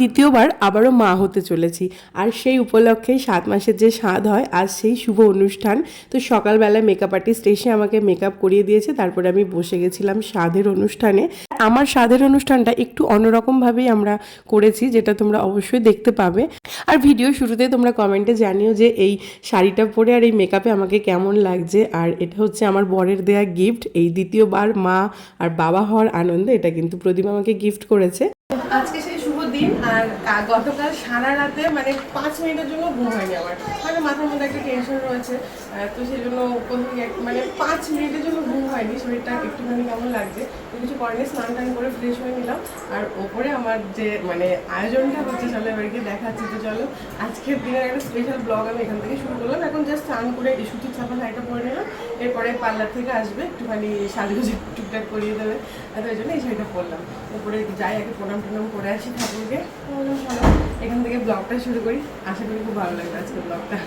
দ্বিতীয়বার আবারও মা হতে চলেছি। আর সেই উপলক্ষে সাত মাসের যে স্বাদ হয়, আজ সেই শুভ অনুষ্ঠান। তো সকালবেলা মেকআপ আর্টিস্ট এসে আমাকে মেকআপ করিয়ে দিয়েছে, তারপরে আমি বসে গেছিলাম স্বাদের অনুষ্ঠানে। আমার স্বাদের অনুষ্ঠানটা একটু অন্যরকমভাবেই আমরা করেছি, যেটা তোমরা অবশ্যই দেখতে পাবে। আর ভিডিও শুরুতে তোমরা কমেন্টে জানিও যে এই শাড়িটা পরে আর এই মেকআপে আমাকে কেমন লাগছে। আর এটা হচ্ছে আমার বরের দেয়া গিফট এই দ্বিতীয়বার মা আর বাবা হওয়ার আনন্দে এটা কিন্তু প্রদীপ আমাকে গিফট করেছে। আজকে সেই দিন আর গতকাল সারা রাতে মানে পাঁচ মিনিটের জন্য ঘুম হয়নি আমার। মানে মাথার মধ্যে একটা টেনশন রয়েছে। তো সেই জন্য মানে পাঁচ মিনিটের জন্য ঘুম হয়নি। শরীরটা একটুখানি কেমন লাগছে। তো কিছু করেনি স্নান টান করে ফ্রেশ হয়ে নিলাম। আর ওপরে আমার যে মানে আয়োজনটা হচ্ছে, চলো এবারকে দেখাচ্ছি। তো চলো, আজকের দিনের একটা স্পেশাল ব্লগ আমি এখান থেকে শুরু করলাম। এখন জাস্ট স্নান করে সুতির ছাপা শাড়িটা পরে নিলাম। এরপরে পার্লার থেকে আসবে, একটুখানি সাজগুজি টুকটাক করিয়ে দেবে। আর ওই জন্য এই শাড়িটা পরলাম। উপরে যাই, আগে প্রণাম টনাম করে আসি ঠাকুরকে। চলো এখান থেকে ব্লগটা শুরু করি। আশা করি খুব ভালো লাগবে আজকে ব্লগটা।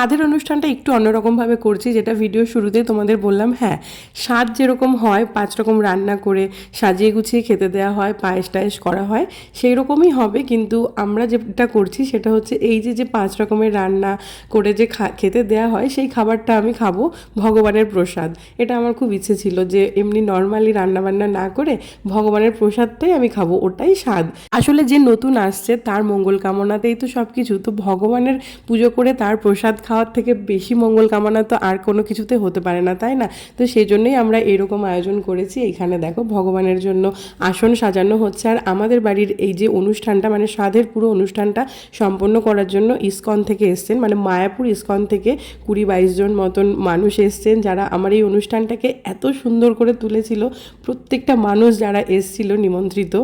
স্বাদের অনুষ্ঠানটা একটু অন্যরকমভাবে করছি, যেটা ভিডিও শুরুতেই তোমাদের বললাম হ্যাঁ স্বাদ যেরকম হয়, পাঁচ রকম রান্না করে সাজিয়ে গুছিয়ে খেতে দেওয়া হয়, পায়েস টায়েস করা হয়, সেই রকমই হবে। কিন্তু আমরা যেটা করছি সেটা হচ্ছে এই যে যে পাঁচ রকমের রান্না করে যে খেতে দেওয়া হয়, সেই খাবারটা আমি খাব ভগবানের প্রসাদ। এটা আমার খুব ইচ্ছে ছিল যে, এমনি নর্মালি রান্নাবান্না না করে ভগবানের প্রসাদটাই আমি খাব, ওটাই স্বাদ। আসলে যে নতুন আসছে, তার মঙ্গল কামনাতেই তো সব কিছু তো ভগবানের পুজো করে তার প্রসাদ খাওয়ার থেকে বেশি মঙ্গল কামনা তো আর কোনো কিছুতে হতে পারে না, তাই না? তো সেই জন্যই আমরা এরকম আয়োজন করেছি। এখানে দেখো, ভগবানের জন্য আসন সাজানো হচ্ছে। আর আমাদের বাড়ির এই যে অনুষ্ঠানটা মানে স্বাদের পুরো অনুষ্ঠানটা সম্পন্ন করার জন্য ইসকন থেকে এসছেন মানে মায়াপুর ইসকন থেকে কুড়ি বাইশ জন মতন মানুষ এসছেন, যারা আমার এই অনুষ্ঠানটাকে এত সুন্দর করে তুলেছিল। প্রত্যেকটা মানুষ যারা এসছিল নিমন্ত্রিত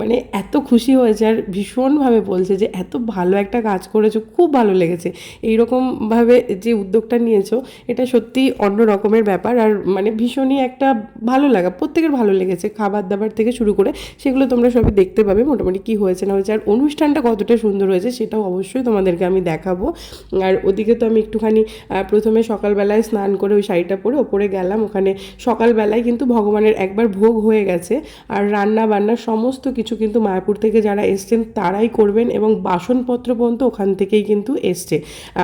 মানে এত খুশি হয়েছে আর ভীষণভাবে বলছে যে এত ভালো একটা কাজ করেছ, খুব ভালো লেগেছে। এইরকমভাবে যে উদ্যোগটা নিয়েছো, এটা সত্যি অন্য রকমের ব্যাপার। আর মানে ভীষণই একটা ভালো লাগা, প্রত্যেকের ভালো লেগেছে খাবার দাবার থেকে শুরু করে। সেগুলো তোমরা সবই দেখতে পাবে, মোটামুটি কি হয়েছে না হয়েছে। আর অনুষ্ঠানটা কতটা সুন্দর হয়েছে সেটাও অবশ্যই তোমাদেরকে আমি দেখাবো। আর ওদিকে তো আমি একটুখানি প্রথমে সকালবেলায় স্নান করে ওই শাড়িটা পরে ওপরে গেলাম। ওখানে সকালবেলায় কিন্তু ভগবানের একবার ভোগ হয়ে গেছে। আর রান্না বান্না সমস্ত কিছু কিন্তু মায়াপুর থেকে যারা এসছেন, তারাই করবেন এবং বাসনপত্র পর্যন্ত ওখান থেকেই কিন্তু এসছে।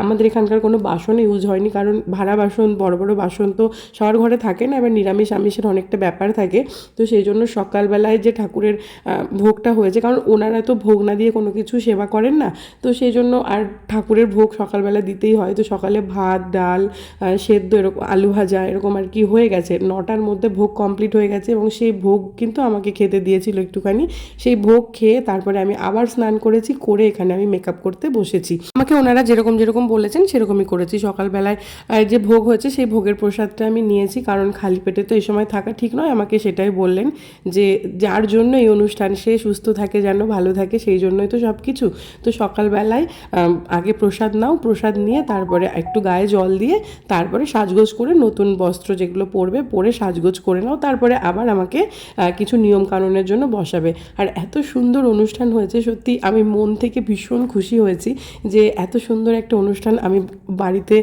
আমাদের এখানকার কোনো বাসন ইউজ হয়নি। কারণ ভাড়া বাসন, বড় বড় বাসন তো সবার ঘরে থাকে না, এবার নিরামিষ, আমিষের অনেকটা ব্যাপার থাকে। তো সেই জন্য সকালবেলায় যে ঠাকুরের ভোগটা হয়েছে, কারণ ওনারা তো ভোগ না দিয়ে কোনো কিছু সেবা করেন না। তো সেই জন্য আর ঠাকুরের ভোগ সকালবেলা দিতেই হয়। তো সকালে ভাত, ডাল সেদ্ধ এরকম, আলু ভাজা এরকম আর কি হয়ে গেছে। নটার মধ্যে ভোগ কমপ্লিট হয়ে গেছে এবং সেই ভোগ কিন্তু আমাকে খেতে দিয়েছিল একটুখানি। সেই ভোগ খেয়ে তারপরে আমি আবার স্নান করেছি, করে এখানে আমি মেকআপ করতে বসেছি। আমাকে ওনারা যেরকম যেরকম বলেছেন সেরকমই করেছি। সকালবেলায় যে ভোগ হয়েছে, সেই ভোগের প্রসাদটা আমি নিয়েছি, কারণ খালি পেটে তো এই সময় থাকা ঠিক নয়। আমাকে সেটাই বললেন যে, যার জন্য এই অনুষ্ঠান, সে সুস্থ থাকে যেন, ভালো থাকে, সেই জন্যই তো সব কিছু তো সকালবেলায় আগে প্রসাদ নাও, প্রসাদ নিয়ে তারপরে একটু গায়ে জল দিয়ে, তারপরে সাজগোজ করে নতুন বস্ত্র যেগুলো পরবে, পরে সাজগোজ করে নাও, তারপরে আবার আমাকে কিছু নিয়ম কানুনের জন্য বসাবে। আর এত সুন্দর অনুষ্ঠান হয়েছে, সত্যি আমি মন থেকে ভীষণ খুশি হয়েছি যে, এত সুন্দর একটা অনুষ্ঠান আমি বাড়িতে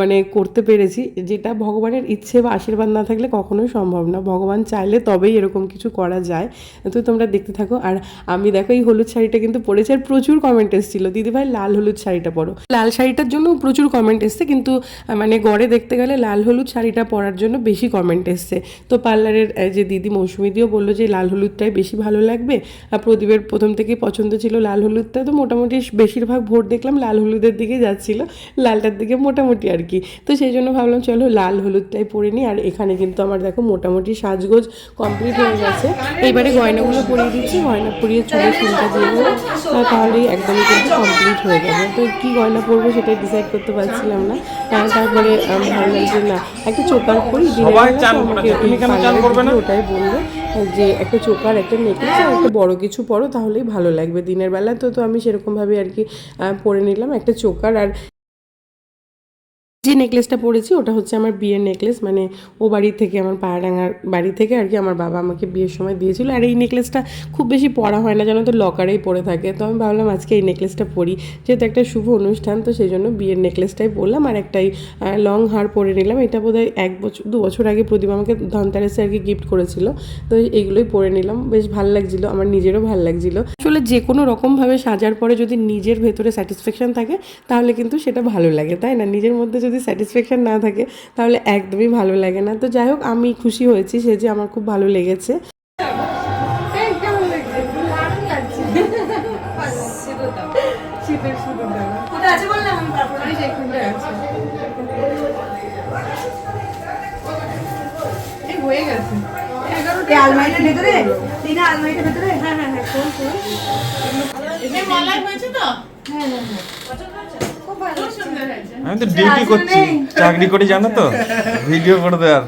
মানে করতে পেরেছি। যেটা ভগবানের ইচ্ছে বা আশীর্বাদ না থাকলে কখনোই সম্ভব না। ভগবান চাইলে তবেই এরকম কিছু করা যায়। তো তোমরা দেখতে থাকো। আর আমি দেখো, এই হলুদ শাড়িটা কিন্তু পরেছি আর প্রচুর কমেন্ট এসেছিল। দিদিভাই লাল হলুদ শাড়িটা পরো। লাল শাড়িটার জন্য প্রচুর কমেন্ট এসছে, কিন্তু মানে গড়ে দেখতে গেলে লাল হলুদ শাড়িটা পরার জন্য বেশি কমেন্ট এসছে। তো পার্লারের যে দিদি মৌসুমি দিও বলল যে, লাল হলুদটাই বেশি ভালো লাগবে। আর প্রদীপের প্রথম থেকেই পছন্দ ছিল লাল হলুদটা। তো মোটামুটি বেশিরভাগ ভোট দেখলাম লাল হলুদের দিকেই যাচ্ছিল। লালটার দিকে মোটামুটি আর কি। তো সেই জন্য ভাবলাম চলো লাল হলুদটাই পরে নিই। আর এখানে কিন্তু আমার দেখো মোটামুটি সাজগোজ কমপ্লিট হয়ে গেছে। এইবারে গয়নাগুলো পরিয়ে দিচ্ছি। গয়না পরিয়ে চুলে ফুলটা দিয়ে দেবো। আর তাহলেই একদমই কিন্তু কমপ্লিট হয়ে যাবে। তো কী গয়না পরবো সেটাই ডিসাইড করতে পারছিলাম না। তারপরে ভাবলাম যে না একটা চোকার? দিদি ওটাই বলল যে একটা চোকার একটা নেকলেস আর একটা বড় কিছু পরো তাহলেই ভালো লাগবে। দিনের বেলা তো তো আমি সেরকমভাবে আর কি পরে নিলাম একটা চোকার। আর যে নেকলেসটা পরেছি, ওটা হচ্ছে আমার বিয়ের নেকলেস মানে ও বাড়ি থেকে আমার পাড়াডাঙ্গার বাড়ি থেকে আর কি আমার বাবা আমাকে বিয়ের সময় দিয়েছিল। আর এই নেকলেসটা খুব বেশি পরা হয় না, জানো তো, লকারেই পরে থাকে। তো আমি ভাবলাম আজকে এই নেকলেসটা পরি। যেহেতু একটা শুভ অনুষ্ঠান, তো সেই জন্য বিয়ের নেকলেসটাই পরলাম। আর একটাই লং হার পরে নিলাম। এটা বোধহয় এক বছর, দু বছর আগে প্রদীপ আমাকে ধনতেরাসে আর কি গিফট করেছিল। তো এইগুলোই পরে নিলাম। বেশ ভালো লাগছিল, আমার নিজেরও ভালো লাগছিল। আসলে যে কোনো রকমভাবে সাজার পরে যদি নিজের ভেতরে স্যাটিসফ্যাকশন থাকে, তাহলে কিন্তু সেটা ভালো লাগে, তাই না? নিজের মধ্যে যদি স্যাটিসফ্যাকশন না থাকে তাহলে একদমই ভালো লাগে না। তো যাই হোক আমি খুশি হয়েছি সে যে আমার খুব ভালো লেগেছে। হয়ে গেছে আলমারিটার ভেতরে? তিনা আলমারিটার ভেতরে? হ্যাঁ হ্যাঁ হ্যাঁ কোন কোন হয়েছে তো? আমি তো ডিউটি করছি। চাকরি করি জানো তো? ভিডিও করে দেওয়ার।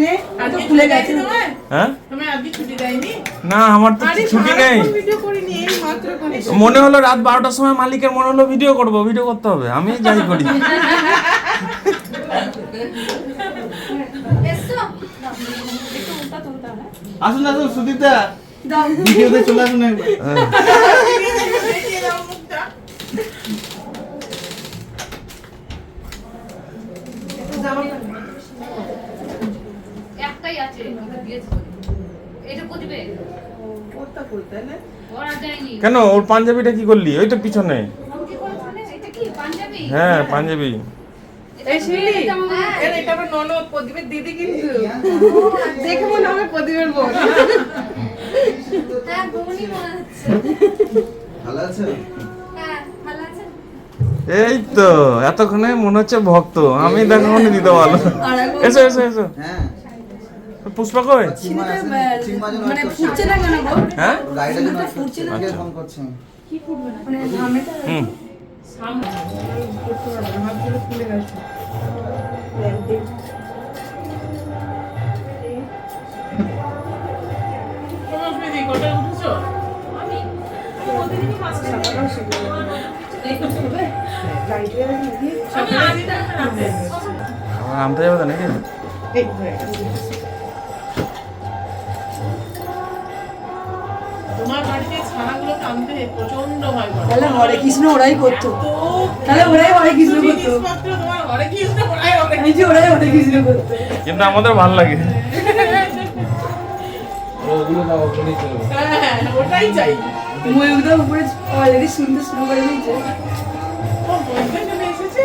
নে তো খুলে গেছে। তোমার হ্যাঁ না আমার তো ছুটি নেই। সারাক্ষণ ভিডিও করিনি এই মাত্র করেছি মনে হলো রাত বারোটার সময় মালিকের মনে হলো ভিডিও করব ভিডিও করতে হবে। আমি যাই করি। আসুন আসুন সুদীপদা। ভিডিওতে চলে আসুন একবার দেখিয়ে দাও মুখটা একটাই আছে ওকে দিয়েছে এটা প্রতিবে ওরটা করতে না ওর আর দেয়নি কেন? ওর পাঞ্জাবিটা কি করলি? ওই তো পিছনে। কি করেছে এটা কি পাঞ্জাবি হ্যাঁ পাঞ্জাবি দিদি কিন্তু। দেখে মনে হবে প্রদীপের বোন হ্যাঁ হ্যাঁ এই তো এতক্ষণে মনে হচ্ছে ভক্ত। আমি দেখো মনে দিতে পারল এসো এসো এসো। হ্যাঁ। পুষ্পা কই? মানে ফুটছে না কেন গো? হ্যাঁ? গাড়িটা যেন ফুটছে না কে ফোন করছে। মানে ঘামে তো হুম করতে পারবে না, হাত ধরে খুলে গেছে তোমার দিদি কোথায় উঠেছো আমি আজকে রাতে আমার আনতে যাবে তো নাকি? এই হয়ে গেছে। তোমার বাড়িতে ছানাগুলো টানতে প্রচণ্ড ভয় করে। তাহলে হরে কৃষ্ণ ওরাই করতো। তাহলে ওরাই হরে কৃষ্ণ করতো। তোমার ওরাই হরে কৃষ্ণ করতো। কিন্তু আমাদের ভালো লাগে। হ্যাঁ ওটাই চাই। ময়ূরটা উপরে অলরেডি শুনতে শুরু করে দিয়েছে। ও বন্ধু চলে এসেছে?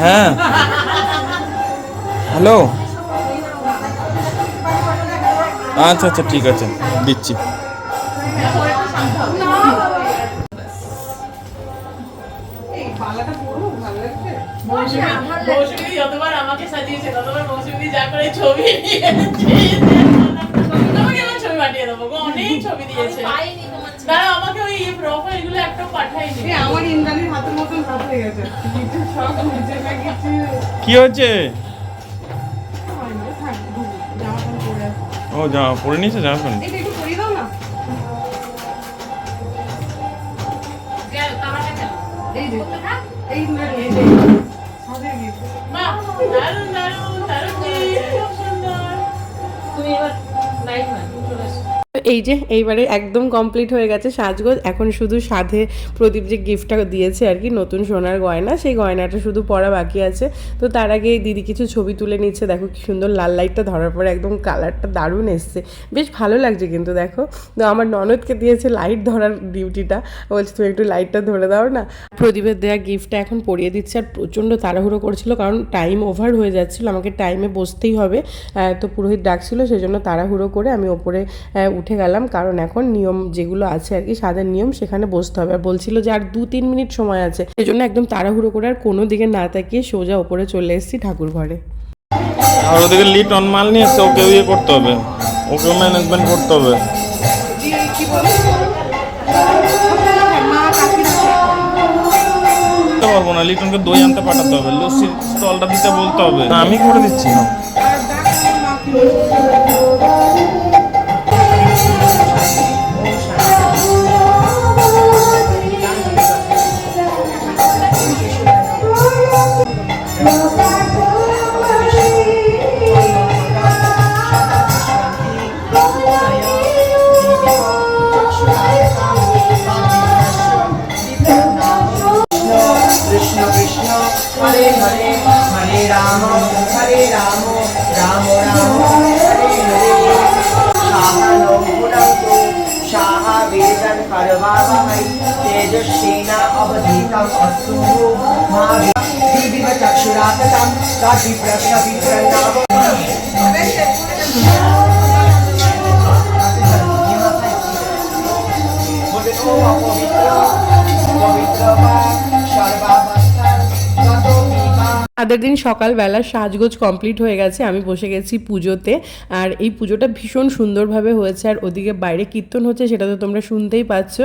হ্যাঁ। হ্যালো। আচ্ছা আচ্ছা ঠিক আছে দিচ্ছি। আমাকে সাজিয়েছে ততবার মৌসুমী যা করে ছবি পাঠিয়ে গো অনেক ছবি দিয়েছে। দাঁড়া আমাকে ওই প্রোফাইলগুলো একটা পাঠাইনি। আমার ইন্দ্রাণীর হাতের মতন হাত হয়ে গেছে। কিছু সব বুঝে না কিছু কি হচ্ছে ও যা পরে নিয়েছে জামা প্যান্ট এই যে এই ইন্দ্রাণী এই এই যে, এইবারে একদম কমপ্লিট হয়ে গেছে সাজগোজ। এখন শুধু সাধে প্রদীপ যে গিফটটা দিয়েছে আর কি, নতুন সোনার গয়না, সেই গয়নাটা শুধু পরা বাকি আছে। তো তার আগে দিদি কিছু ছবি তুলে নিচ্ছে, দেখো কি সুন্দর লাল লাইটটা ধরার পরে একদম কালারটা দারুণ এসছে। বেশ ভালো লাগছে কিন্তু দেখো। তো আমার ননদকে দিয়েছে লাইট ধরার ডিউটিটা বলছে, তুমি একটু লাইটটা ধরে দাও না। প্রদীপের দেওয়া গিফটটা এখন পরিয়ে দিচ্ছে আর প্রচণ্ড তাড়াহুড়ো করছিল কারণ টাইম ওভার হয়ে যাচ্ছিল, আমাকে টাইমে বসতেই হবে। তো পুরোহিত ডাকছিল সেই জন্য তাড়াহুড়ো করে আমি ওপরে উঠে গেলাম। কারণ এখন নিয়ম যেগুলো আছে আর কি সাদের নিয়ম সেখানে বসতে হবে। আর বলছিল যে আর দু তিন মিনিট সময় আছে। সেই জন্য একদম তাড়াহুড়ো করে আর কোনো দিকে না তাকিয়ে সোজা ওপরে চলে এসেছি ঠাকুর ঘরে। আর ওদিকে লিট অন মাল নিয়ে এসছে ওকে ইয়ে করতে হবে। ওকে ম্যানেজমেন্ট করতে হবে। পারব না লিটনকে দই আনতে পাঠাতে হবে, লস্যির স্টলটা দিতে বলতে হবে। আমি করে দিচ্ছি? না अस्तु मा देवी चक्षुराततां काशी प्रश्नविप्रणाम আগের দিন সকালবেলা সাজগোজ কমপ্লিট হয়ে গেছে। আমি বসে গেছি পুজোতে। আর এই পুজোটা ভীষণ সুন্দরভাবে হয়েছে। আর ওদিকে বাইরে কীর্তন হচ্ছে, সেটা তো তোমরা শুনতেই পাচ্ছ।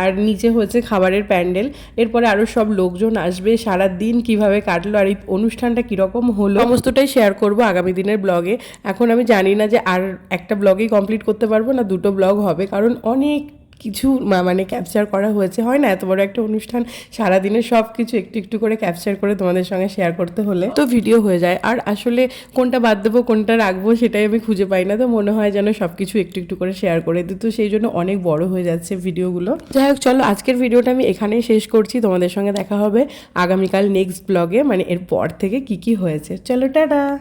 আর নিচে হয়েছে খাবারের প্যান্ডেল। এরপরে আরও সব লোকজন আসবে। সারা দিন কীভাবে কাটলো আর এই অনুষ্ঠানটা কীরকম হলো, সমস্তটাই শেয়ার করব আগামী দিনের ব্লগে এখন আমি জানি না যে আর একটা ব্লগেই কমপ্লিট করতে পারব না, দুটো ব্লগ হবে। কারণ অনেক কিছু মানে ক্যাপচার করা হয়েছে। হয় না, এত বড় একটা অনুষ্ঠান, সারাদিনের সব কিছু একটু একটু করে ক্যাপচার করে তোমাদের সঙ্গে শেয়ার করতে হলে তো ভিডিও হয়ে যায়। আর আসলে কোনটা বাদ দেবো, কোনটা রাখব সেটাই আমি খুঁজে পাই না। তো মনে হয় যেন সব কিছু একটু একটু করে শেয়ার করে দিই। তো সেই জন্য অনেক বড় হয়ে যাচ্ছে ভিডিওগুলো যাই হোক, চলো আজকের ভিডিওটা আমি এখানেই শেষ করছি। তোমাদের সঙ্গে দেখা হবে আগামীকাল নেক্সট ব্লগে মানে এর পর থেকে কি কি হয়েছে। চলো, টাটা!